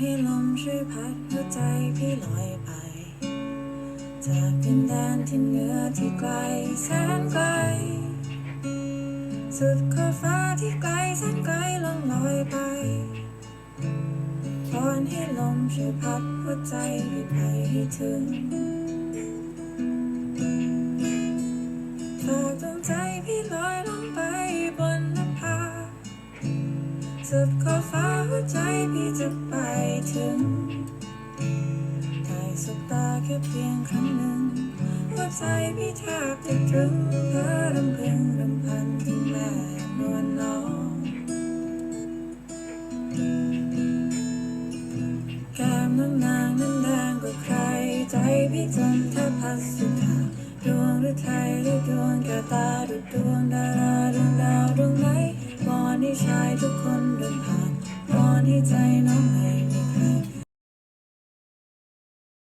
ให้ลมช่วยพัดหัวใจพี่ลอยไป จากดินแดนที่เหนือที่ไกลแสนไกล สุดขอบฟ้าที่ไกลแสนไกลลงลอยไปวอนให้ลมช่วยพัดหัวใจพี่ไปให้ถึงฝากดวงใจพี่ลอยลง สุดขอบฟ้าหัวใจพี่จะไปถึงได้สบตาแค่เพียงครั้งหนึ่งหัวใจพี่แทบจะตรึงเพ้อรำพึงรำพันถึงแม่นวลน้องแก้มน้องนางนั้นแดงกว่าใคร ใจพี่จนแทบพัสุดาดวงหรือไทยหรือดวงแก้วตาดุจดวงดาราดวงดาวดวงไหนวอนให้ชา ยทุ